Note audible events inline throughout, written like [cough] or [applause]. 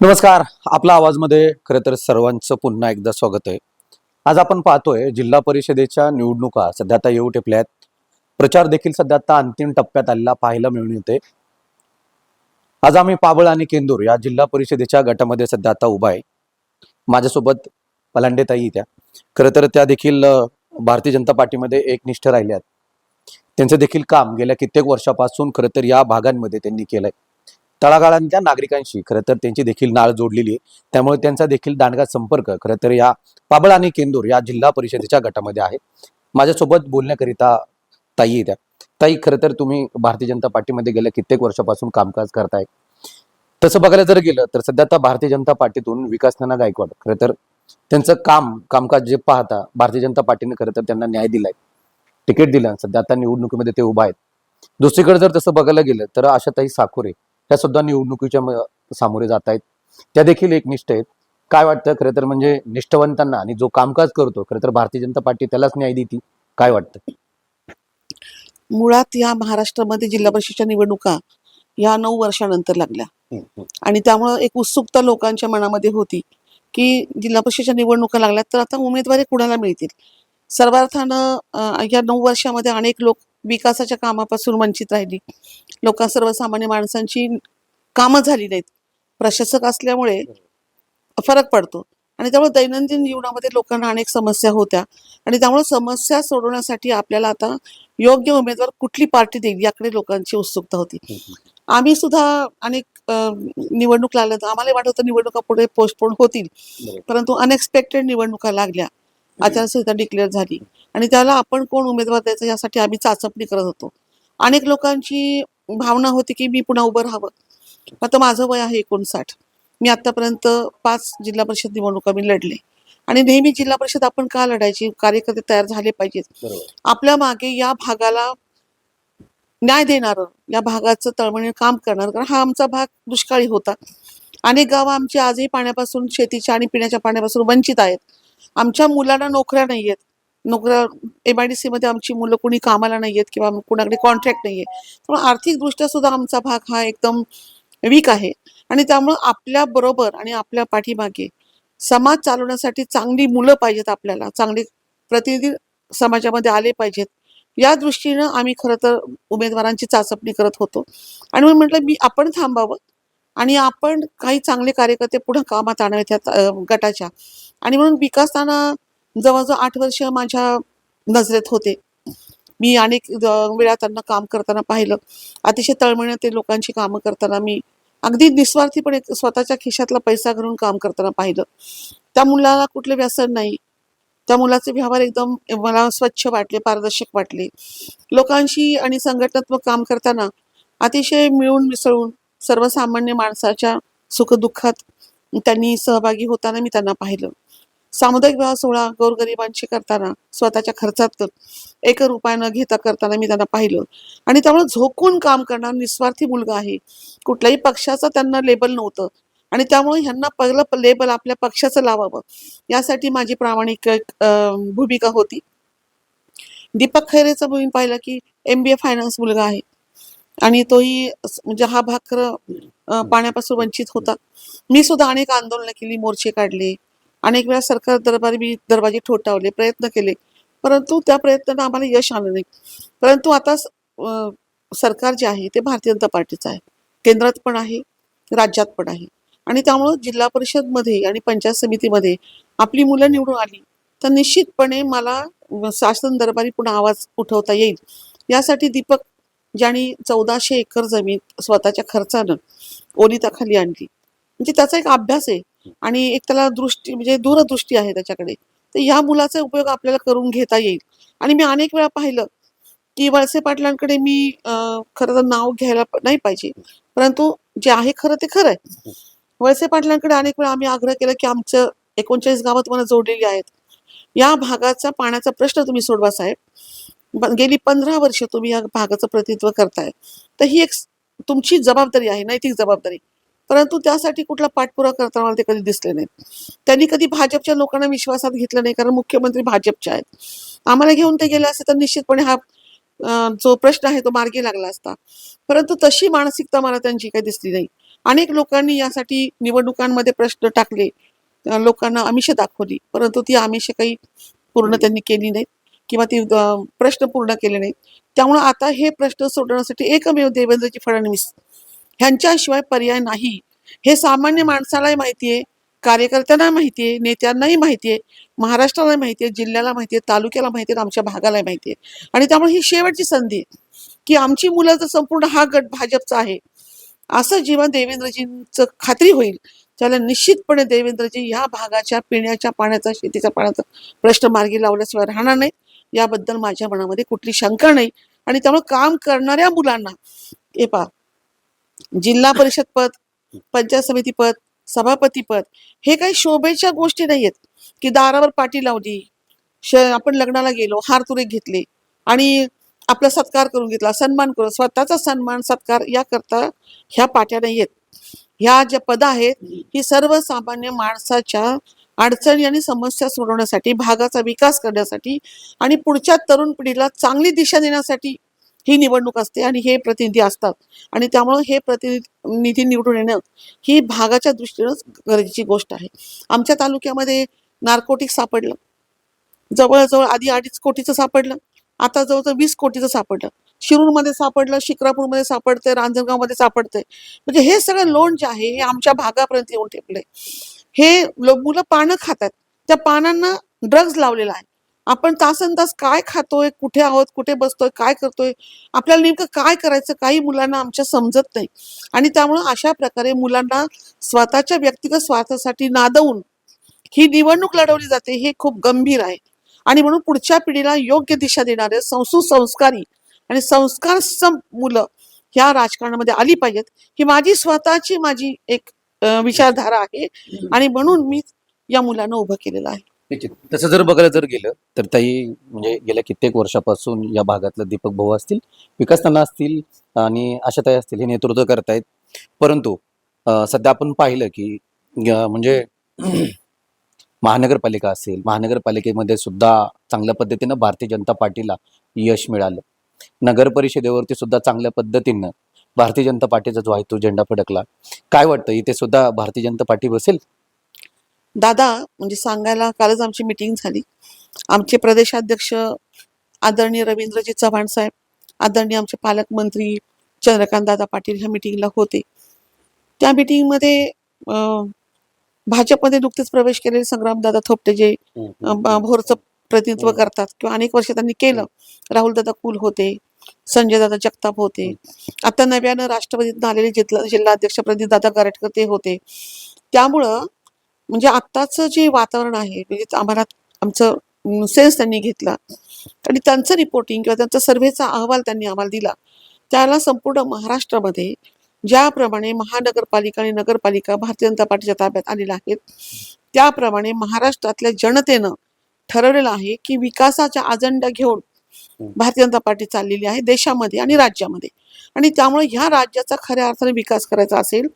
नमस्कार. आपला आवाजमध्ये खरं तर सर्वांचं पुन्हा एकदा स्वागत आहे. आज आपण पाहतोय जिल्हा परिषदेच्या निवडणुका सध्या आता येऊ ठेपल्या आहेत प्रचार देखील सध्या आता अंतिम टप्प्यात आलेला पाहायला मिळून येते. आज आम्ही पाबळ आणि केंदूर या जिल्हा परिषदेच्या गटामध्ये सध्या आता उभा आहे. माझ्यासोबत पलांडेताई त्या खरं तर त्या देखील भारतीय जनता पार्टीमध्ये एकनिष्ठ राहिल्या आहेत. त्यांचं देखील काम गेल्या कित्येक वर्षापासून खरं तर या भागांमध्ये त्यांनी केलंय. तळागाळांच्या नागरिकांशी खरं तर त्यांची देखील नाळ जोडलेली आहे. त्यामुळे त्यांचा देखील दांडगा संपर्क खरं तर या पाबळ आणि केंदूर या जिल्हा परिषदेच्या गटामध्ये आहे. माझ्यासोबत बोलण्याकरिता ताई येत्या ताई खरं तर तुम्ही भारतीय जनता पार्टीमध्ये गेल्या कित्येक वर्षापासून कामकाज करताय. तसं बघायला जर गेलं तर सध्या आता भारतीय जनता पार्टीतून विकास नाना गायकवाड खरं तर त्यांचं काम कामकाज जे पाहता भारतीय जनता पार्टीने खरं तर त्यांना न्याय दिलाय. तिकीट दिलं सध्या आता निवडणुकीमध्ये ते उभा आहेत. दुसरीकडे जर तसं बघायला गेलं तर आशाताई साखोरे ह्या सुद्धा निवडणुकीच्या सामोरे जात आहेत त्या देखील एकनिष्ठ आहेत. काय वाटतं? खरं तर म्हणजे निष्ठवंतांना आणि जो कामकाज करतो खरं तर भारतीय जनता पार्टी त्यालाच न्याय देते. काय वाटतं? मुळात या महाराष्ट्रामध्ये जिल्हा परिषदच्या निवडणुका या नऊ वर्षानंतर लागल्या. आणि त्यामुळं एक उत्सुकता लोकांच्या मनामध्ये होती की जिल्हा परिषदच्या निवडणुका लागल्यात तर आता उमेदवारी कुणाला मिळतील? सर्वार्थानं या नऊ वर्षामध्ये अनेक लोक विकासाच्या कामापासून वंचित राहिली. लोक सर्वसामान्य माणसांची कामं झाली नाहीत प्रशासक असल्यामुळे फरक पडतो. आणि त्यामुळे दैनंदिन जीवनामध्ये लोकांना अनेक समस्या होत्या. आणि त्यामुळे समस्या सोडवण्यासाठी आपल्याला आता योग्य उमेदवार कुठली पार्टी देईल याकडे लोकांची उत्सुकता होती. आम्ही सुद्धा अनेक निवडणूक लागल्या तर आम्हाला वाटत होतं निवडणुका पुढे पोस्टपोन होतील. परंतु अनएक्सपेक्टेड निवडणुका लागल्या. आचारसंहिता डिक्लेअर झाली. आणि त्याला आपण कोण उमेदवार द्यायचा यासाठी आम्ही चाचपणी करत होतो. अनेक लोकांची भावना होती की मी पुन्हा उभं राहावं. आता माझं वय आहे एकोणसाठ. मी आतापर्यंत पाच जिल्हा परिषद निवडणुका मी लढले. आणि नेहमी जिल्हा परिषद आपण का लढायची? कार्यकर्ते तयार झाले पाहिजेत. आपल्या मागे या भागाला न्याय देणारं या भागाचं तळमळीने काम करणार कारण हा आमचा भाग दुष्काळी होता. अनेक गावं आमची आजही पाण्यापासून शेतीच्या आणि पिण्याच्या पाण्यापासून वंचित आहेत. आमच्या मुलांना नोकऱ्या नाही आहेत नोकऱ्या एम आय डी सी मध्ये आमची मुलं कुणी कामाला नाही आहेत किंवा कुणाकडे कॉन्ट्रॅक्ट नाही आहे त्यामुळे आर्थिकदृष्ट्या सुद्धा आमचा भाग हा एकदम वीक आहे. आणि त्यामुळं आपल्या बरोबर आणि आपल्या पाठीमागे समाज चालवण्यासाठी चांगली मुलं पाहिजेत आपल्याला. चांगले प्रतिनिधी समाजामध्ये आले पाहिजेत. या दृष्टीनं आम्ही खरं तर उमेदवारांची चाचपणी करत होतो. आणि मग म्हटलं मी आपण थांबावं आणि आपण काही चांगले कार्यकर्ते पुढे कामात आणावेत त्या गटाच्या. आणि म्हणून विकासताना जवळजवळ आठ वर्ष माझ्या नजरेत होते. मी अनेक वेळा त्यांना काम करताना पाहिलं. अतिशय तळमळीनं ते लोकांची कामं करताना मी अगदी निस्वार्थीपणे स्वतःच्या खिशातला पैसा घालून काम करताना पाहिलं. त्या मुलाला कुठले व्यसन नाही. त्या मुलाचे व्यवहार एकदम मला स्वच्छ वाटले पारदर्शक वाटले. लोकांशी आणि संघटनात्मक काम करताना अतिशय मिळून मिसळून सर्वसामान्य माणसाच्या सुखदुःखात त्यांनी सहभागी होताना मी त्यांना पाहिलं. सामुदायिक विवाह सोहळा गोरगरिबांशी करताना स्वतःच्या खर्चात एक रुपया न घेता करताना मी त्यांना पाहिलं. आणि त्यामुळे झोकून काम करणार निस्वार्थी मुलगा आहे. कुठल्याही पक्षाचं त्यांना लेबल नव्हतं. आणि त्यामुळे ह्यांना पहिलं लेबल आपल्या पक्षाचं लावावं. यासाठी माझी प्रामाणिक भूमिका होती. दीपक खैरेचं मी पाहिलं की एम बी ए फायनान्स मुलगा आहे. आणि तोही म्हणजे हा भाकर पाण्यापासून वंचित होता. मी सुद्धा अनेक आंदोलनं केली मोर्चे काढले. अनेक वेळा सरकार दरबारी मी दरवाजे ठोठावले प्रयत्न केले. परंतु त्या प्रयत्नांना आम्हाला यश आलं नाही. परंतु आता सरकार जे आहे ते भारतीय जनता पार्टीचं आहे. केंद्रात पण आहे राज्यात पण आहे. आणि त्यामुळं जिल्हा परिषदमध्ये आणि पंचायत समितीमध्ये आपली मुलं निवडून आली तर निश्चितपणे मला शासन दरबारी पुन्हा आवाज उठवता येईल. यासाठी दीपक ज्यांनी चौदाशे एकर जमीन स्वतःच्या खर्चानं ओलिताखाली आणली. म्हणजे त्याचा एक अभ्यास आहे. आणि एक त्याला दृष्टी म्हणजे दूरदृष्टी आहे त्याच्याकडे. तर या मुलाचा उपयोग आपल्याला करून घेता येईल. आणि मी अनेक वेळा पाहिलं की वळसे पाटलांकडे मी खरं तर नाव घ्यायला नाही पाहिजे. परंतु जे आहे खरं ते खरं आहे. वळसे पाटलांकडे अनेक वेळा आम्ही आग्रह केला की आमचं एकोणचाळीस गावं तुम्हाला जोडलेली आहेत. या भागाचा पाण्याचा प्रश्न तुम्ही सोडवा साहेब. गेली पंधरा वर्ष तुम्ही या भागाचं प्रतिनिधित्व करताय. तर ही एक तुमची जबाबदारी आहे नैतिक जबाबदारी. परंतु त्यासाठी कुठला पाठपुरा करताना मला ते कधी दिसले नाही त्यांनी कधी भाजपच्या लोकांना विश्वासात घेतलं नाही कारण मुख्यमंत्री भाजपचे आहेत. आम्हाला घेऊन ते गेले असते तर निश्चितपणे हा जो प्रश्न आहे तो मार्गी लागला असता. परंतु तशी मानसिकता मला त्यांची काही दिसली नाही. अनेक लोकांनी यासाठी निवडणुकांमध्ये प्रश्न टाकले. लोकांना आमिष दाखवली. परंतु ती आमिष काही पूर्ण त्यांनी केली नाहीत किंवा ती प्रश्न पूर्ण केले नाहीत. त्यामुळे आता हे प्रश्न सोडवण्यासाठी एकमेव देवेंद्रजी फडणवीस ह्यांच्याशिवाय पर्याय नाही. हे सामान्य माणसालाही माहिती आहे कार्यकर्त्यांना माहिती आहे नेत्यांनाही माहिती आहे महाराष्ट्राला माहिती आहे जिल्ह्याला माहिती आहे तालुक्याला माहिती आहे आमच्या भागाला माहिती आहे आणि त्यामुळे ही शेवटची संधी की आमची मुलं जर संपूर्ण हा गट भाजपचा आहे असं जेव्हा देवेंद्रजींचं खात्री होईल त्याला निश्चितपणे देवेंद्रजी या भागाच्या पिण्याच्या पाण्याचा शेतीच्या पाण्याचा प्रश्न मार्गी लावल्याशिवाय राहणार नाही याबद्दल माझ्या मनामध्ये कुठली शंका नाही. आणि त्यामुळे काम करणाऱ्या मुलांना हे पा जिल्हा परिषद पद पंचायत समिती पद सभापती पद हे काही शोभेच्या गोष्टी नाही आहेत की दारावर पाठी लावली श आपण लग्नाला गेलो हार तुरे घेतले आणि आपला सत्कार करून घेतला सन्मान करून स्वतःचा सन्मान सत्कार याकरता ह्या पाट्या नाही आहेत ह्या ज्या पद आहेत ही सर्वसामान्य माणसाच्या अडचणी आणि समस्या सोडवण्यासाठी भागाचा विकास करण्यासाठी आणि पुढच्या तरुण पिढीला चांगली दिशा देण्यासाठी ही निवडणूक असते आणि हे प्रतिनिधी असतात. आणि त्यामुळे हे प्रतिनिधी निवडून येणं ही भागाच्या दृष्टीनंच गरजेची गोष्ट आहे. आमच्या तालुक्यामध्ये नार्कोटिक सापडलं. जवळजवळ आधी अडीच कोटीचं सापडलं. आता जवळजवळ वीस कोटीचं सापडलं. शिरूरमध्ये सापडलं शिक्रापूरमध्ये सापडतंय रांजणगावमध्ये सापडतंय. म्हणजे हे सगळं लोन जे आहे हे आमच्या भागापर्यंत येऊन ठेपलंय. हे मुलं पानं खातात. त्या पानांना ड्रग्ज लावलेला आहे. आपण तासन तास काय खातोय कुठे आहोत कुठे बसतोय काय करतोय आपल्याला नेमकं काय करायचं काही मुलांना आमच्या समजत नाही. आणि त्यामुळं अशा प्रकारे मुलांना स्वतःच्या व्यक्तिगत स्वार्थासाठी नादवून ही निवडणूक लढवली जाते हे खूप गंभीर आहे. आणि म्हणून पुढच्या पिढीला योग्य दिशा देणारे संसु संस्कारी आणि संस्कार मुलं ह्या राजकारणामध्ये आली पाहिजेत. ही माझी स्वतःची माझी एक विचारधारा आहे. आणि म्हणून मी या मुलांना उभं केलेलं आहे. निश्चित तसं जर बघायला जर गेलं तर ताई म्हणजे गेल्या कित्येक वर्षापासून या भागातलं दीपक भाऊ असतील विकासताना असतील आणि आशाताई असतील हे नेतृत्व करतायत. परंतु सध्या आपण पाहिलं की म्हणजे [clears throat] महानगरपालिका असेल महानगरपालिकेमध्ये सुद्धा चांगल्या पद्धतीनं भारतीय जनता पार्टीला यश मिळालं. नगर परिषदेवरती सुद्धा चांगल्या पद्धतीनं भारतीय जनता पार्टीचा जो आहे तो झेंडा फडकला. काय वाटतं? इथे सुद्धा भारतीय जनता पार्टी बसेल? दादा म्हणजे सांगायला कालच आमची मिटिंग झाली. आमचे प्रदेशाध्यक्ष आदरणीय रवींद्रजी चव्हाण साहेब आदरणीय आमचे पालकमंत्री चंद्रकांत दादा पाटील ह्या मिटिंगला होते. त्या मिटिंगमध्ये भाजपमध्ये नुकतेच प्रवेश केलेले संग्रामदादा थोपटे जे भोरचं प्रतिनिधित्व हम्म. करतात किंवा अनेक वर्ष त्यांनी केलं. राहुल दादा कुल होते संजय दादा जगताप होते. आता नव्यानं राष्ट्रवादीतून आलेले जिल्हा जिल्हाध्यक्ष प्रदीप दादा गारटकर ते होते. त्यामुळं म्हणजे आत्ताचं जे वातावरण आहे म्हणजे आम्हाला आमचं सेन्स त्यांनी घेतला. आणि त्यांचं रिपोर्टिंग किंवा त्यांचा सर्व्हेचा अहवाल त्यांनी आम्हाला दिला. त्याला संपूर्ण महाराष्ट्रामध्ये ज्याप्रमाणे महानगरपालिका आणि नगरपालिका भारतीय जनता पार्टीच्या ताब्यात आलेल्या आहेत त्याप्रमाणे महाराष्ट्रातल्या जनतेनं ठरवलेलं आहे की विकासाच्या अजेंडा घेऊन भारतीय जनता पार्टी चाललेली आहे देशामध्ये आणि राज्यामध्ये. आणि त्यामुळे ह्या राज्याचा खऱ्या अर्थाने विकास करायचा असेल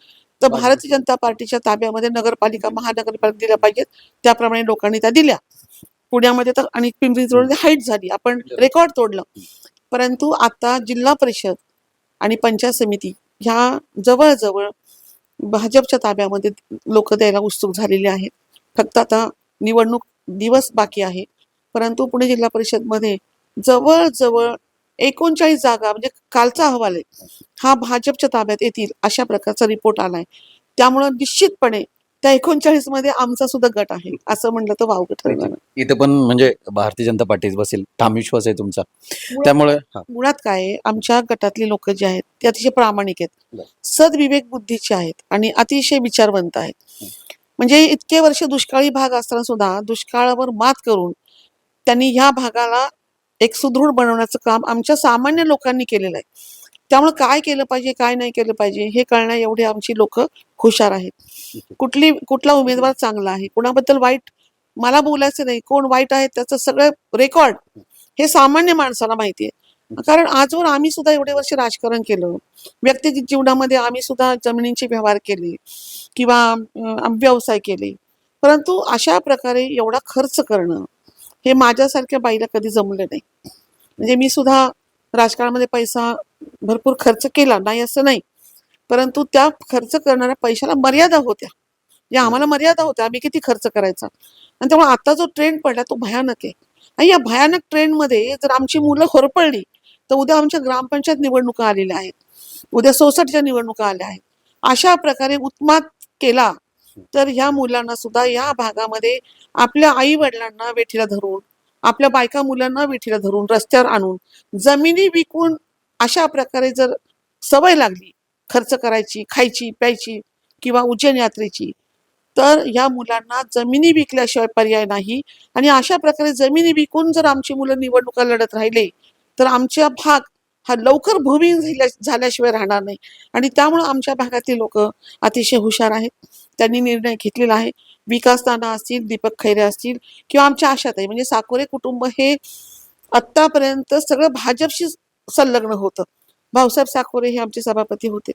तर. भारतीय जनता पार्टीच्या ताब्यामध्ये नगरपालिका महानगरपालिका दिल्या पाहिजेत. त्याप्रमाणे लोकांनी त्या दिल्या. पुण्यामध्ये तर आणि पिंपरी चिंचवडमध्ये हाईट झाली. आपण रेकॉर्ड तोडलं. परंतु आता जिल्हा परिषद आणि पंचायत समिती ह्या जवळजवळ भाजपच्या ताब्यामध्ये लोक द्यायला उत्सुक झालेले आहेत. फक्त आता निवडणूक दिवस बाकी आहे. परंतु पुणे जिल्हा परिषदमध्ये जवळजवळ एकोणचाळीस जागा म्हणजे कालचा अहवाल आहे हा भाजपच्या ताब्यात येतील अशा प्रकारचा रिपोर्ट आलाय. त्यामुळं निश्चितपणे त्या एकोणचाळीसमध्ये आमचा सुद्धा गट आहे असं म्हणलं तर वावगं ठरणार. इथं पण म्हणजे भारतीय जनता पार्टीच बसेल ठाम विश्वास आहे तुमचा. त्यामुळे मुळात काय आहे, आमच्या गटातली लोक जे आहेत ते अतिशय प्रामाणिक आहेत. सदविवेक बुद्धीचे आहेत आणि अतिशय विचारवंत आहेत. म्हणजे इतके वर्ष दुष्काळी भाग असताना सुद्धा दुष्काळावर मात करून त्यांनी ह्या भागाला एक सुदृढ बनवण्याचं काम आमच्या सामान्य लोकांनी केलेलं आहे. त्यामुळे काय केलं पाहिजे काय नाही केलं पाहिजे हे कळण्या एवढे आमची लोक हुशार आहेत. कुठली कुठला उमेदवार चांगला आहे कुणाबद्दल वाईट मला बोलायचं नाही कोण वाईट आहे त्याचं सगळं रेकॉर्ड हे सामान्य माणसाला माहिती आहे. कारण आजवर आम्ही सुद्धा एवढे वर्ष राजकारण केलं व्यक्तिगत जीवनामध्ये आम्ही सुद्धा जमिनींचे व्यवहार केले किंवा व्यवसाय केले. परंतु अशा प्रकारे एवढा खर्च करणं हे माझ्यासारख्या बाईला कधी जमलं नाही. म्हणजे मी सुद्धा राजकारणामध्ये पैसा भरपूर खर्च केला नाही असं नाही. परंतु त्या खर्च करणाऱ्या पैशाला मर्यादा होत्या. या आम्हाला मर्यादा होत्या आम्ही किती खर्च करायचा? आणि त्यामुळे आता जो ट्रेंड पडला तो भयानक आहे. आणि या भयानक ट्रेंडमध्ये जर आमची मुलं होरपळली तर उद्या आमच्या ग्रामपंचायत निवडणुका आलेल्या आहेत. उद्या सोसायटीच्या निवडणुका आल्या आहेत. अशा प्रकारे उत्मात केला तर ह्या मुलांना सुद्धा या भागामध्ये आपल्या आई वडिलांना वेठीला धरून आपल्या बायका मुलांना वेठीला धरून रस्त्यावर आणून जमिनी विकून अशा प्रकारे जर सवय लागली खर्च करायची खायची प्यायची किंवा उज्जैन यात्रेची तर या मुलांना जमिनी विकल्याशिवाय पर्याय नाही. आणि अशा प्रकारे जमिनी विकून जर आमची मुलं निवडणुका लढत राहिले तर आमचा भाग हा लवकर भूमिहीन झाल्याशिवाय राहणार नाही. आणि त्यामुळे आमच्या भागातील लोक अतिशय हुशार आहेत. त्यांनी निर्णय घेतलेला आहे. विकास नाना असतील दीपक खैरे असतील किंवा आमच्या आशात आहे म्हणजे साकोरे कुटुंब हे आत्तापर्यंत सगळं भाजपशी संलग्न होतं. भाऊसाहेब साकोरे हे आमचे सभापती होते.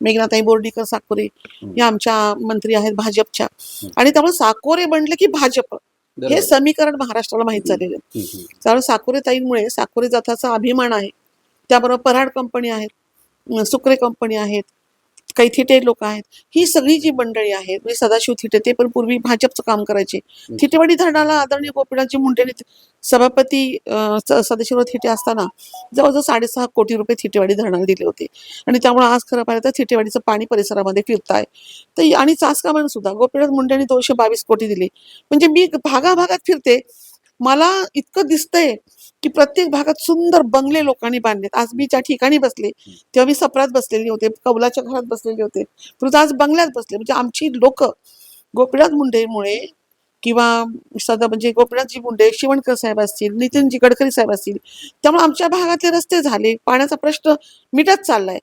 मेघनाताई बोर्डीकर साकोरे हे आमच्या मंत्री आहेत भाजपच्या. आणि त्यामुळे साकोरे म्हणलं की भाजप. हे समीकरण महाराष्ट्राला माहीत झालेलं आहे. त्यामुळे साकोरे ताईंमुळे साकोरे जाताचा अभिमान आहे. त्याबरोबर पराड कंपनी आहेत. सुक्रे कंपनी आहेत. काही थिटे लोक आहेत. ही सगळी जी मंडळी आहेत म्हणजे सदाशिव थिटे ते पण पूर्वी भाजपचं काम करायचे. थिटेवाडी धरणाला आदरणीय गोपीनाथजी मुंडेने सभापती सदाशिवराव थिटे असताना जवळजवळ साडेसहा कोटी रुपये थिटेवाडी धरणाला दिले होते. आणि त्यामुळे आज खरं पाहिलं तर थिटेवाडीचं पाणी परिसरामध्ये फिरत आहे. तर आणि चासकामान सुद्धा गोपीनाथ मुंडेंनी दोनशे बावीस कोटी दिले. म्हणजे मी भागाभागात फिरते. मला इतकं दिसतंय की प्रत्येक भागात सुंदर बंगले लोकांनी बांधलेत. आज मी ज्या ठिकाणी बसले तेव्हा मी सपरात बसलेले होते कौलाच्या घरात बसलेले होते. परंतु आज बंगल्यात बसले. म्हणजे आमची लोक गोपीनाथ मुंडेमुळे किंवा सदा म्हणजे गोपीनाथजी मुंडे शिवणकर साहेब असतील नितीनजी गडकरी साहेब असतील त्यामुळे आमच्या भागातले रस्ते झाले. पाण्याचा प्रश्न मिटत चाललाय.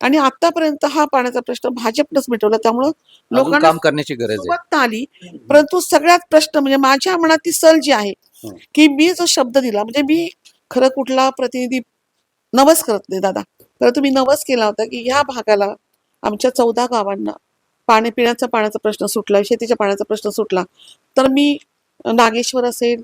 आणि आतापर्यंत हा पाण्याचा प्रश्न भाजपनंच मिटवला. त्यामुळं लोकांना काम करण्याची गरज आली परंतु सगळ्यात प्रश्न म्हणजे माझ्या मनातली सल जी आहे हं. की मी जो शब्द दिला म्हणजे मी खरं कुठला प्रतिनिधी नवस करत नाही दादा. परंतु मी नवस केला होता की ह्या भागाला आमच्या चौदा गावांना पाणी पिण्याचा पाण्याचा प्रश्न सुटला शेतीच्या पाण्याचा प्रश्न सुटला. तर मी नागेश्वर असेल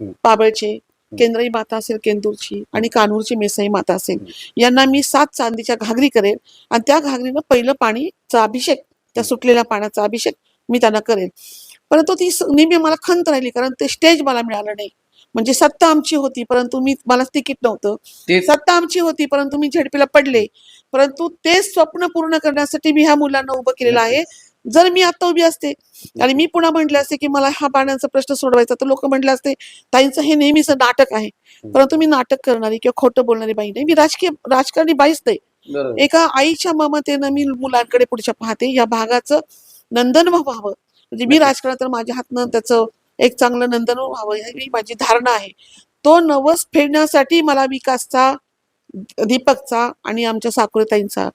हं. पाबळचे केंद्राई माता असेल केंदूरची आणि कानूरची मेसाई माता असेल. यांना मी सात चांदीच्या घागरी करेल आणि त्या घागरीनं पहिलं पाणीचा अभिषेक त्या सुटलेल्या पाण्याचा अभिषेक मी त्यांना करेल. परंतु ती नेहमी मला खंत राहिली कारण ते स्टेज मला मिळालं नाही. म्हणजे सत्ता आमची होती परंतु मी मला तिकीट नव्हतं. ते सत्ता आमची होती परंतु मी झेडपीला पडले. परंतु ते स्वप्न पूर्ण करण्यासाठी मी ह्या मुलांना उभं केलेलं आहे. जर मी आता उभी असते आणि मी पुन्हा म्हटले असते की मला हा पाण्याचा प्रश्न सोडवायचा तर लोक म्हटले असते ताईंचं हे नेहमीच नाटक आहे. परंतु मी नाटक करणारी किंवा खोटं बोलणारी बाई नाही. मी राजकीय राजकारणी बाईच नाही. एका आईच्या ममतेनं मी मुलांकडे पुढच्या पाहते. या भागाचं नंदन व्हावं. म्हणजे मी राजकारणात तर माझ्या हातनं त्याचं एक चांगलं नंदन व्हावं ही माझी धारणा आहे. तो नवस फेडण्यासाठी मला विकासचा दीपकचा आणि आमच्या साकुरताईंचा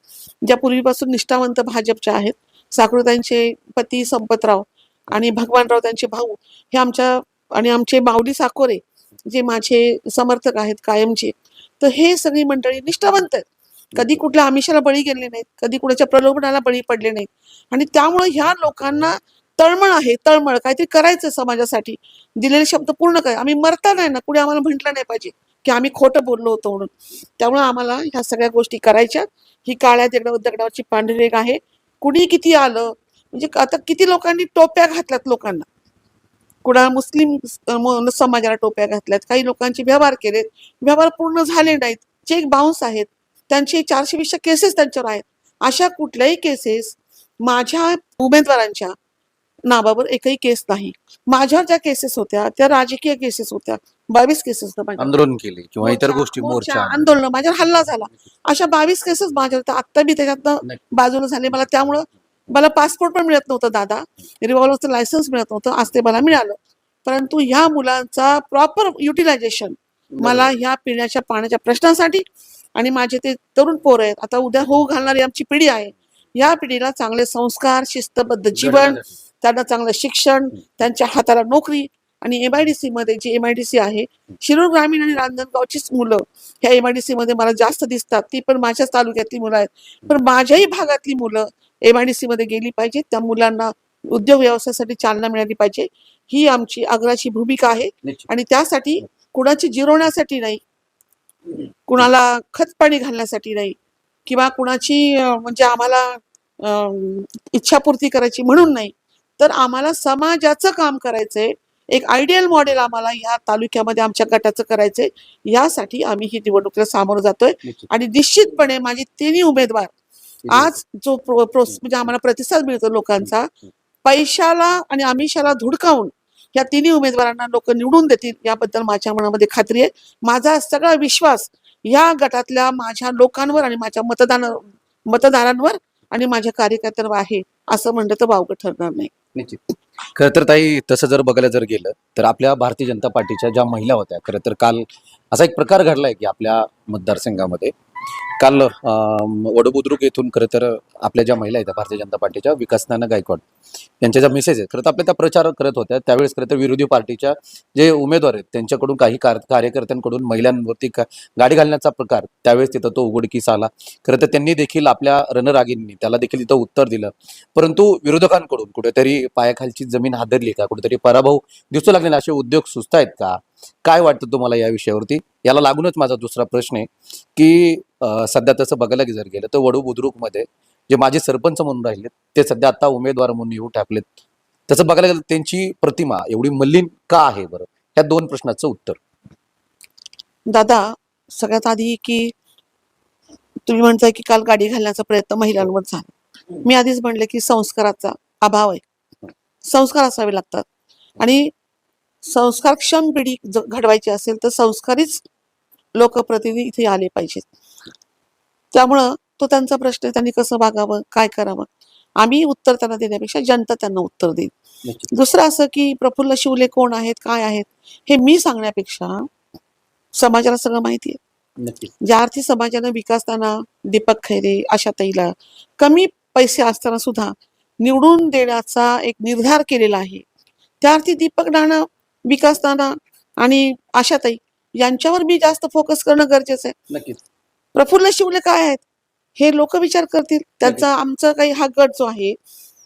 ज्या पूर्वीपासून निष्ठावंत भाजपच्या आहेत साकुरताईंचे पती संपतराव आणि भगवानराव त्यांचे भाऊ हे आमच्या आणि आमचे माऊली साकोरे जे माझे समर्थक आहेत कायमचे तर हे सगळी मंडळी निष्ठावंत आहेत. कधी कुठल्या आमिषाला बळी गेले नाहीत कधी कुणाच्या प्रलोभनाला बळी पडले नाहीत. आणि त्यामुळे ह्या लोकांना तळमळ आहे तळमळ काहीतरी करायचं समाजासाठी. दिलेले शब्द पूर्ण काय आम्ही मरता नाही ना कुणी आम्हाला म्हटलं नाही पाहिजे की आम्ही खोटं बोललो होतो म्हणून. त्यामुळे आम्हाला ह्या सगळ्या गोष्टी करायच्या. ही काळ्या दगडा दगडावरची पांढरी रेग आहे. कुणी किती आलं? म्हणजे आता किती लोकांनी टोप्या घातल्यात लोकांना? कुणा मुस्लिम समाजाला टोप्या घातल्यात? काही लोकांचे व्यवहार केलेत. व्यवहार पूर्ण झाले नाहीत. चेक बाउन्स आहेत त्यांचे चारशे वीसच्या केसेस त्यांच्यावर आहेत. अशा कुठल्याही केसेस माझ्या उमेदवारांच्या नावावर एकही केस नाही. माझ्यावर ज्या केसेस होत्या त्या राजकीय केसेस होत्या बावीस केसेस. आंदोलन केले किंवा इतर गोष्टी मोर्चा आंदोलन. माझ्यावर हल्ला झाला. अशा बावीस केसेस माझ्यावर. आत्ता मी त्याच्यातनं. बाजूला झाले. मला त्यामुळं मला पासपोर्ट पण मिळत नव्हतं दादा. रिव्हॉल्वरचं लायसन्स मिळत नव्हतं. आज ते मला मिळालं. परंतु ह्या मुलांचा प्रॉपर युटिलायझेशन मला ह्या पिण्याच्या पाण्याच्या प्रश्नासाठी आणि माझे ते तरुण पोर आहेत. आता उद्या होऊ घालणारी आमची पिढी आहे. या पिढीला चांगले संस्कार शिस्तबद्ध जीवन त्यांना चांगलं शिक्षण त्यांच्या हाताला नोकरी आणि एमआयडीसी मध्ये जी एमआयडीसी आहे शिरूर ग्रामीण आणि रांजणगावचीच मुलं ह्या एमआयडीसी मध्ये मला जास्त दिसतात. ती पण माझ्याच तालुक्यातली मुलं आहेत. पण माझ्याही भागातली मुलं एमआयडीसी मध्ये गेली पाहिजेत त्या मुलांना उद्योग व्यवसायासाठी चालना मिळाली पाहिजे. ही आमची आग्राची भूमिका आहे. आणि त्यासाठी कुणाची जिरवण्यासाठी नाही कुणाला खत पाणी घालण्यासाठी नाही किंवा कुणाची म्हणजे आम्हाला इच्छापूर्ती करायची म्हणून नाही. तर आम्हाला समाजाचं काम करायचंय. एक आयडियल मॉडेल आम्हाला या तालुक्यामध्ये आमच्या गटाचं करायचंय. यासाठी आम्ही ही निवडणुकीला सामोरं जातोय. आणि निश्चितपणे माझे तिन्ही उमेदवार आज जो म्हणजे आम्हाला प्रतिसाद मिळतो लोकांचा पैशाला आणि आमिषाला धुडकावून या तिन्ही उमेदवारांना लोक निवडून देतील याबद्दल माझ्या मनामध्ये खात्री आहे. माझा सगळा विश्वास या गटातल्या माझ्या लोकांवर आणि माझ्या मतदान मतदारांवर आणि माझ्या कार्यकर्त्यांवर आहे असं म्हणलं तर वावगं ठरणार नाही. निश्चित. खरं तर ताई तसं जर बघायला जर गेलं तर आपल्या भारतीय जनता पार्टीच्या ज्या महिला होत्या खरं तर काल असा एक प्रकार घडलाय की आपल्या मतदारसंघामध्ये काल वडबुद्रुक येथून खरं तर आपल्या ज्या महिला आहेत भारतीय जनता पार्टीच्या विकासनानं गायकवाड यांच्या ज्या मेसेज आहेत खरं तर आपल्या त्या प्रचार करत होत्या. त्यावेळेस खरं तर विरोधी पार्टीच्या जे उमेदवार आहेत त्यांच्याकडून काही कार कार्यकर्त्यांकडून महिलांवरती गाडी घालण्याचा प्रकार त्यावेळेस तिथं तो उघडकीस आला. खरं तर त्यांनी देखील आपल्या रणरागींनी त्याला देखील तिथं उत्तर दिलं. परंतु विरोधकांकडून कुठेतरी पायाखालची जमीन हादरली का? कुठेतरी पराभव दिसू लागलेला असे उद्योग सुस्त आहेत का? काय वाटतं तुम्हाला या विषयावरती? याला लागूनच माझा दुसरा प्रश्न आहे की सध्या तसं बघायला जर गेलं तर वडू बुद्रुकमध्ये जे माझे सरपंच म्हणून राहिले ते सध्या आता उमेदवार म्हणून येऊ टाकलेत. तसं बघायला गेलं त्यांची प्रतिमा एवढी मलिन का आहे बरं? ह्या दोन प्रश्नाचं उत्तर. दादा सगळ्यात आधी की तुम्ही म्हणताय की काल गाडी घालण्याचा प्रयत्न महिलांवर झाला. मी आधीच म्हणले की संस्काराचा अभाव आहे. संस्कार असावे लागतात. आणि संस्कारक्षम पिढी घडवायची असेल तर संस्कारीच लोकप्रतिनिधी इथे आले पाहिजेत. त्यामुळं तो त्यांचा प्रश्न आहे त्यांनी कसं वागावं काय करावं? आम्ही उत्तर त्यांना देण्यापेक्षा जनता त्यांना उत्तर देईल. दुसरं असं की प्रफुल्ल शिवले कोण आहेत काय आहेत हे मी सांगण्यापेक्षा समाजाला सगळं माहिती आहे. ज्या अर्थी समाजानं विकासताना दीपक खैरे आशाताईला कमी पैसे असताना सुद्धा निवडून देण्याचा एक निर्धार केलेला आहे. त्या अर्थी दीपक नाना विकासताना आणि आशाताई यांच्यावर मी जास्त फोकस करणं गरजेचं आहे. प्रफुल्ल शिवले काय आहेत? हे लोक विचार करतील. त्यांचा आमचा काही हा गट जो आहे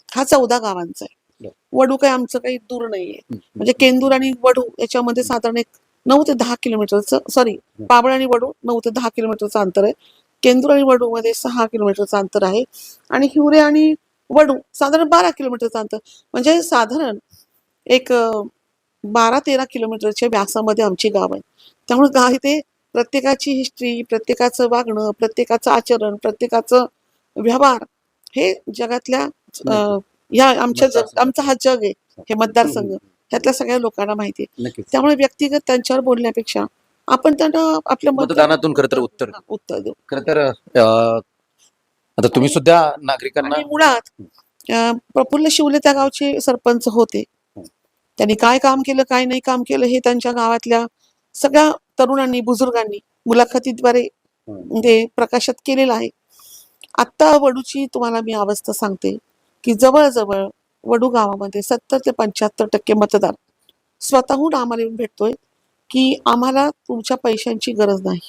हा चौदा गावांचा आहे. वडू काही आमचं काही दूर नाहीये. म्हणजे केंदूर आणि वडू याच्यामध्ये साधारण एक नऊ ते दहा किलोमीटरचं सॉरी पाबळ आणि वडू नऊ ते दहा किलोमीटरचं अंतर आहे. केंदूर आणि वडू मध्ये सहा किलोमीटरचं अंतर आहे. आणि हिवरे आणि वडू साधारण बारा किलोमीटरचं अंतर. म्हणजे साधारण एक बारा तेरा किलोमीटरच्या व्यासामध्ये आमची गाव आहे. त्यामुळे गाव इथे प्रत्येकाची हिस्ट्री प्रत्येकाचं वागणं प्रत्येकाचं आचरण प्रत्येकाचं व्यवहार हे जगातल्या या आमच्या जग आमचा हा जग आहे हे मतदारसंघ. ह्यातल्या सगळ्या लोकांना माहिती आहे. त्यामुळे व्यक्तिगत त्यांच्यावर बोलण्यापेक्षा आपण त्यांना आपलं मत मतदानातून खरं तर उत्तर हा, उत्तर देऊ. खरं तर आता तुम्ही सुद्धा नागरिकांना मुळात प्रफुल्ल शिवले त्या गावचे सरपंच होते. त्यांनी काय काम केलं काय नाही काम केलं हे त्यांच्या गावातल्या सगळ्या तरुणांनी बुजुर्गांनी मुलाखतीद्वारे म्हणजे प्रकाशित केलेलं आहे. आत्ता वडूची तुम्हाला मी अवस्था सांगते की जवळजवळ वडू गावामध्ये सत्तर ते पंच्याहत्तर टक्के मतदार स्वतःहून आम्हाला येऊन भेटतोय की आम्हाला तुमच्या पैशांची गरज नाही.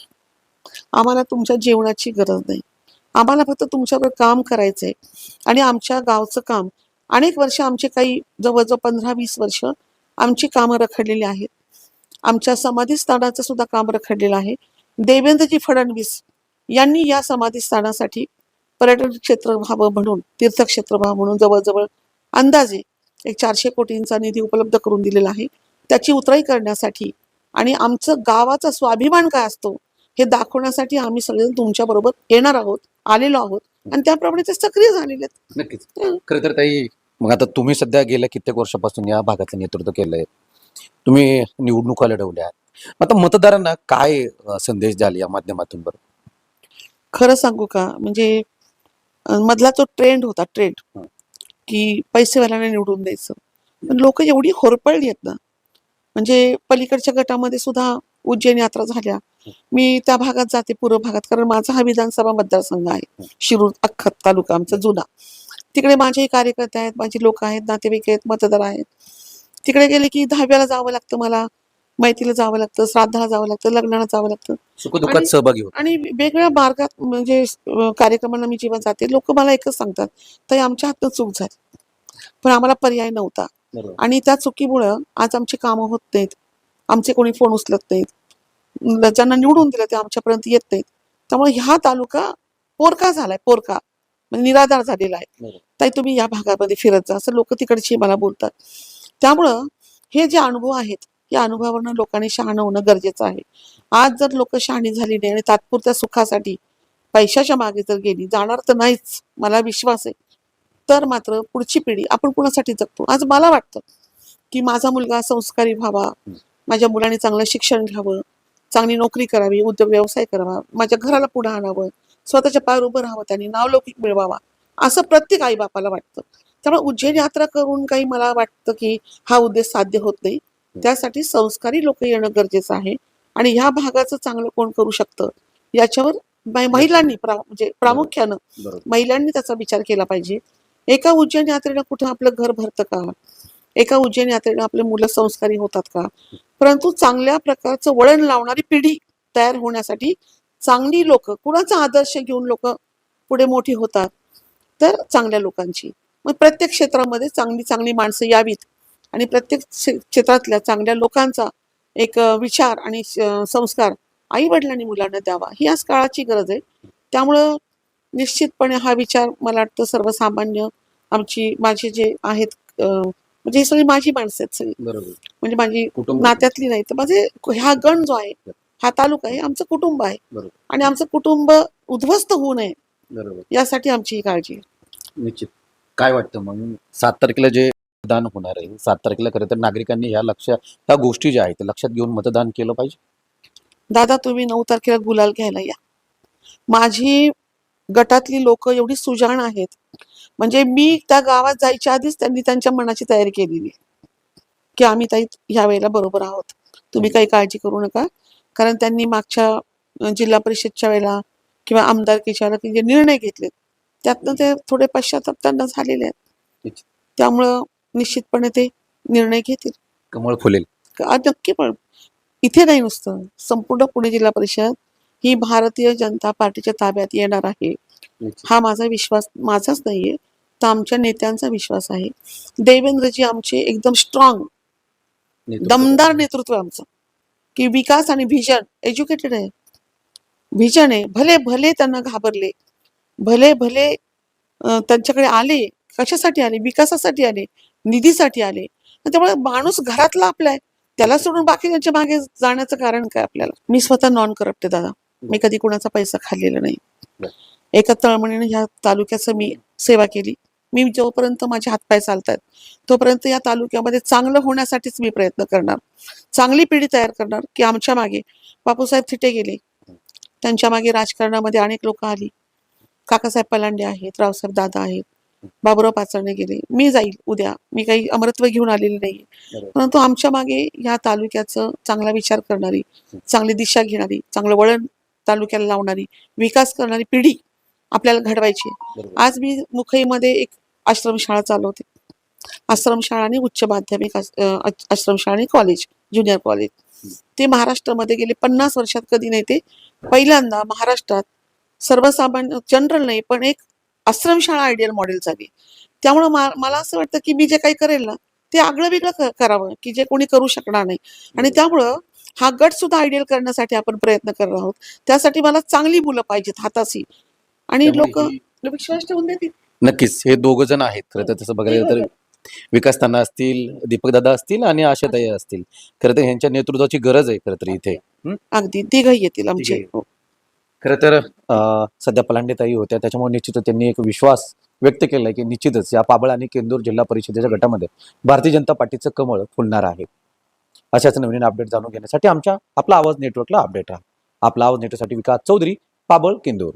आम्हाला तुमच्या जेवणाची गरज नाही. आम्हाला फक्त तुमच्यावर काम करायचंय आणि आमच्या गावचं काम. अनेक वर्ष आमचे काही जवळजवळ पंधरा वीस वर्ष आमची कामं रखडलेली आहेत. आमच्या समाधीस्थानाचं सुद्धा काम रखडलेलं आहे. देवेंद्रजी फडणवीस यांनी या समाधीस्थानासाठी पर्यटन क्षेत्र व्हावं म्हणून तीर्थक्षेत्र व्हावं म्हणून जवळजवळ अंदाजे एक चारशे कोटींचा निधी उपलब्ध करून दिलेला आहे. त्याची उतराई करण्यासाठी आणि आमचं गावाचा स्वाभिमान काय असतो हे दाखवण्यासाठी आम्ही सगळेजण तुमच्या बरोबर येणार आहोत आलेलो आहोत आणि त्याप्रमाणे ते सक्रिय झालेले आहेत. नक्कीच. खरं तर ताई मग आता तुम्ही सध्या गेल्या कित्येक वर्षापासून या भागाचं नेतृत्व केलंय. तुम्ही निवडणुका लढवल्या आता मतदारांना काय संदेश द्याल या माध्यमातून बरं? खरं सांगू का? म्हणजे मधला तो ट्रेंड होता ट्रेंड. की पैसेवाल्यांना निवडून द्यायचं. पण लोक एवढी होरपळली आहेत ना. म्हणजे पलीकडच्या गटामध्ये सुद्धा उज्जैन यात्रा झाल्या. मी त्या भागात जाते पूर्व भागात कारण माझा हा विधानसभा मतदारसंघ आहे. शिरूर अख्खा तालुका आमचा जुना. तिकडे माझेही कार्यकर्ते आहेत माझे लोक आहेत नातेवाईक आहेत मतदार आहेत. तिकडे गेले की दहाव्याला जावं लागतं मला. मैतीला जावं लागतं श्राद्धाला जावं लागतं लग्नाला जावं लागतं. सुखदुःखात आणि- सहभागी होत आणि वेगळ्या मार्गात म्हणजे कार्यक्रमांना मी जेव्हा जाते. लोक मला एकच सांगतात तर आमच्या हातनं चूक झाली. पण आम्हाला पर्याय नव्हता. आणि त्या चुकीमुळं आज आमची कामं होत नाहीत. आमचे कोणी फोन उचलत नाहीत. ज्यांना निवडून दिलं ते आमच्यापर्यंत येत नाहीत. त्यामुळे ह्या तालुका पोरका झालाय पोरका. म्हणजे निराधार झालेला आहे. ताई तुम्ही या भागामध्ये फिरत जा. असं लोक तिकडची मला बोलतात. त्यामुळं हे जे अनुभव आहेत या अनुभवावरनं लोकांनी शहाणं होणं गरजेचं आहे. आज जर लोक शहाणी झाली नाही आणि तात्पुरत्या सुखासाठी पैशाच्या मागे जर गेली जाणार तर नाहीच मला विश्वास आहे. तर मात्र पुढची पिढी आपण कुणासाठी जगतो? आज मला वाटतं की माझा मुलगा संस्कारी व्हावा माझ्या मुलाने चांगलं शिक्षण घ्यावं चांगली नोकरी करावी उद्योग व्यवसाय करावा माझ्या घराला पुढे आणावं स्वतःच्या पायावर उभं राहावं त्यांनी नावलौकिक मिळवावा असं प्रत्येक आई बापाला वाटतं. त्यामुळे उज्जैन यात्रा करून काही मला वाटतं की हा उद्देश साध्य होत नाही. त्यासाठी संस्कारी लोक येणं गरजेचं आहे. आणि ह्या भागाचं चांगलं कोण करू शकतं? याच्यावर महिलांनी प्रा म्हणजे प्रामुख्यानं महिलांनी त्याचा विचार केला पाहिजे. एका उज्जैन यात्रेनं कुठं आपलं घर भरतं का? एका उज्जैन यात्रेनं आपले मुलं संस्कारी होतात का? परंतु चांगल्या प्रकारचं वळण लावणारी पिढी तयार होण्यासाठी चांगली लोक कुणाचा आदर्श घेऊन लोक पुढे मोठी होतात? तर चांगल्या लोकांची. मग प्रत्येक क्षेत्रामध्ये चांगली चांगली माणसं यावीत. आणि प्रत्येक क्षे- क्षेत्रातल्या चांगल्या लोकांचा एक विचार आणि संस्कार आई वडिलांनी मुलांना द्यावा ही आज काळाची गरज आहे. त्यामुळं निश्चितपणे हा विचार मला वाटतं सर्वसामान्य आमची माझे जे आहेत म्हणजे ही सगळी माझी माणसं आहेत सगळी. बरोबर. म्हणजे माझी नात्यातली नाही तर माझे हा गण जो आहे हा तालुका आहे आमचं कुटुंब आहे. बरोबर. आणि आमचं कुटुंब उद्ध्वस्त होऊ नये बरोबर. यासाठी आमची ही काळजी आहे. निश्चित. काय वाटतं मग? सात तारखेला जे मतदान होणार आहे सात तारखेला खरं तर नागरिकांनी ह्या लक्ष ह्या गोष्टी ज्या आहेत त्या लक्षात घेऊन मतदान केलं पाहिजे. दादा तुम्ही नऊ तारखेला गुलाल घ्यायला या. माझी गटातली लोक एवढी सुजाण आहेत. म्हणजे मी त्या गावात जायच्या आधीच त्यांनी त्यांच्या मनाची तयारी केलेली आहे. की आम्ही ताई ह्या वेळेला बरोबर आहोत. तुम्ही काही काळजी करू नका. कारण त्यांनी मागच्या अं, जिल्हा परिषदच्या वेळेला किंवा आमदारकीच्या वेळेला जे निर्णय घेतलेत. त्यातनं ते थोडे पश्चाताप त्यांना झालेले आहेत. त्यामुळं निश्चितपणे ते निर्णय घेतील. कमळ फुलेल. आ, नक्की पण. इथे नाही नुसतं. संपूर्ण पुणे जिल्हा परिषद ही भारतीय जनता पार्टीच्या ताब्यात येणार आहे. हा माझा विश्वास माझाच नाहीये. तर आमच्या नेत्यांचा विश्वास आहे. देवेंद्रजी आमचे एकदम स्ट्रॉंग दमदार नेतृत्व आहे आमचं. की विकास आणि व्हिजन एज्युकेटेड आहे. व्हिजन आहे. भले भले त्यांना घाबरले. भले भले त्यांच्याकडे आले कशासाठी आले विकासासाठी आले निधीसाठी आले त्यामुळे माणूस घरातला आपला आहे. त्याला सोडून बाकी त्यांच्या मागे जाण्याचं कारण काय आपल्याला? मी स्वतः नॉन करप्ट आहे दादा. मी कधी कुणाचा पैसा खाल्लेला नाही. एका तळमळीने ह्या तालुक्याचं मी सेवा केली. मी जोपर्यंत माझे हातपाय चालतात तोपर्यंत या तालुक्यामध्ये चांगलं होण्यासाठीच मी प्रयत्न करणार. चांगली पिढी तयार करणार की आमच्या मागे. बापूसाहेब थिटे गेले. त्यांच्या मागे राजकारणामध्ये अनेक लोक आली. काकासाहेब पलांडे आहेत रावसाहेब दादा आहेत बाबुराव पाचरणे गेले. मी जाईल उद्या. मी काही अमरत्व घेऊन आलेली नाही. परंतु आमच्या मागे ह्या तालुक्याचं चांगला विचार करणारी चांगली दिशा घेणारी चांगलं वळण तालुक्याला लावणारी विकास करणारी पिढी आपल्याला घडवायची. आज मी मुखईमध्ये एक आश्रमशाळा चालवते. आश्रमशाळा आणि उच्च माध्यमिक आश्रमशाळा आणि कॉलेज ज्युनियर कॉलेज ते महाराष्ट्रामध्ये गेले पन्नास वर्षात कधी नाही ते. पहिल्यांदा महाराष्ट्रात सर्वसामान्य जनरल नाही पण एक आश्रमशाळा आयडियल मॉडेल झाली त्यामुळं मला असं वाटतं की मी जे काही करेल ना ते आगळं वेगळं करावं की जे कोणी करू शकणार नाही. आणि त्यामुळं हा गट सुद्धा आयडियल करण्यासाठी आपण प्रयत्न करत आहोत. त्यासाठी मला चांगली मुलं पाहिजेत हाताशी. आणि लोक विश्वास ठेवून देतील. नक्कीच. हे दोघ जण आहेत खरं तर तसं बघायला तर विकास ताना असतील दीपक दादा असतील आणि आशाताई असतील. खरं तर ह्यांच्या नेतृत्वाची गरज आहे खरं तर इथे? अगदी. तिघही येतील आमचे. हो. खरं तर सध्या पलांडेताई होत्या. त्याच्यामुळे निश्चितच त्यांनी एक विश्वास व्यक्त केलाय की निश्चितच या पाबळ आणि केंदूर जिल्हा परिषदेच्या गटामध्ये भारतीय जनता पार्टीचं कमळ फुलणार आहे. अशाच नवीन अपडेट जाणून घेण्यासाठी आमच्या आपला आवाज नेटवर्कला अपडेट राहा. आपला आवाज नेटवर्कसाठी विकास चौधरी पाबळ केंदूर.